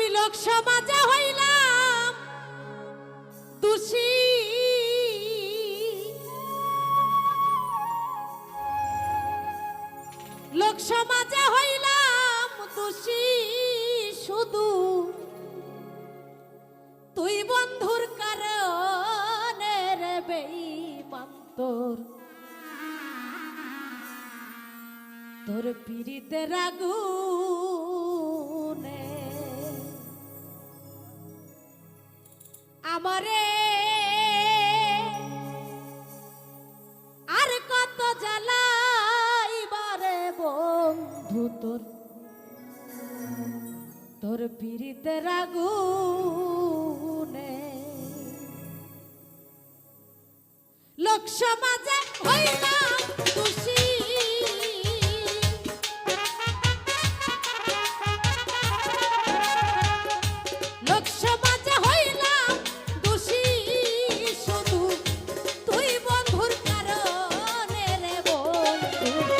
আমি লোক সমাজে হইলাম, দোষী। লোক সমাজে হইলাম, দোষী শুধু তুই বন্ধুর কারণে রে বেঈমান তোর তোর পীড়িতের আমারে। আর কত জ্বালাইবারে বন্ধু তোর। তোর পিড়িতে রাগুনে। লোক বন্ধু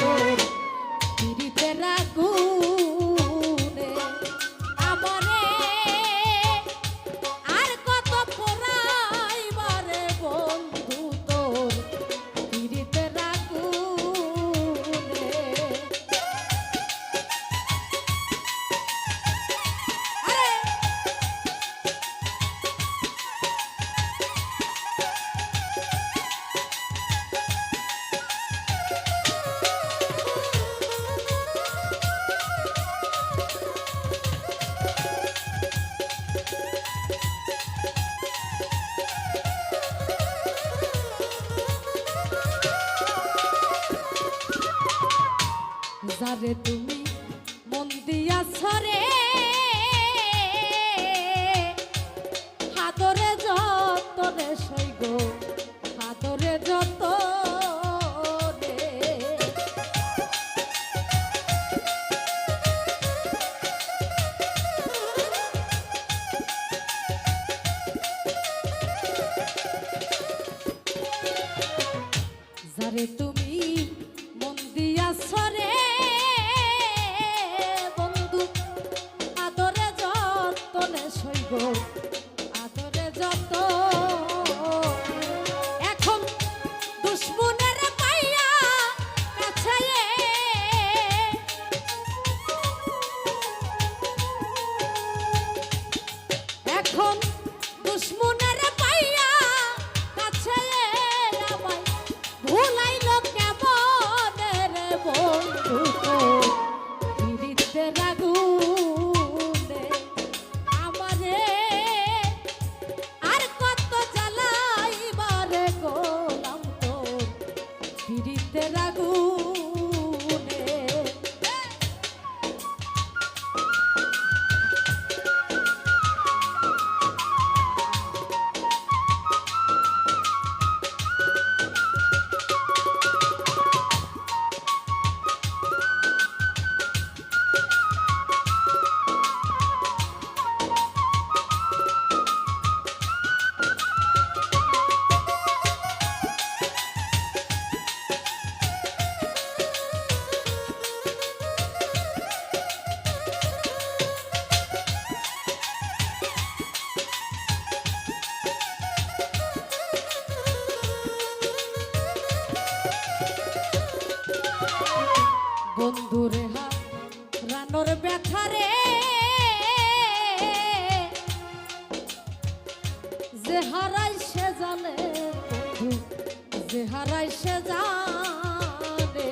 যারে তুমি মন দিয়া রে বন্ধুরে হাত রানোর ব্যথারে যে হারাই সে জানে বন্ধু, যে হারাই সে জানে।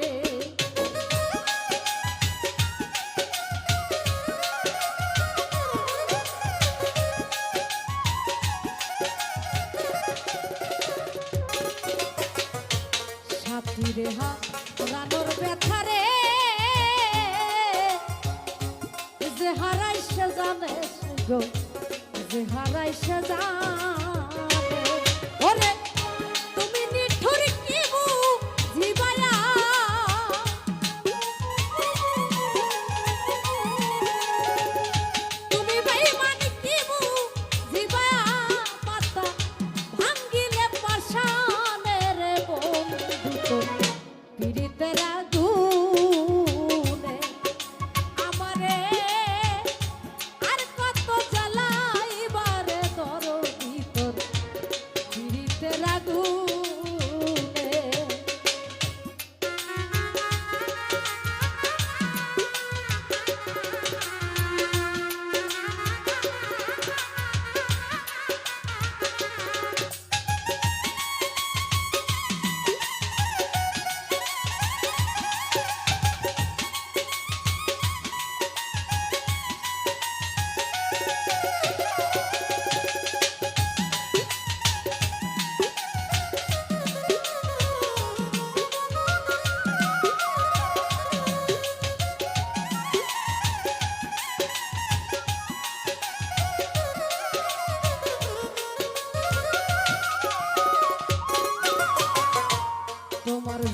সাথীরে হাত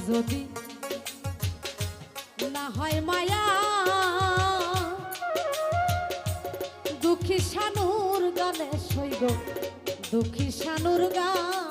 যদি না হয় মায়া দুঃখী শানুর গানে সৈব দুঃখী শানুর গানে।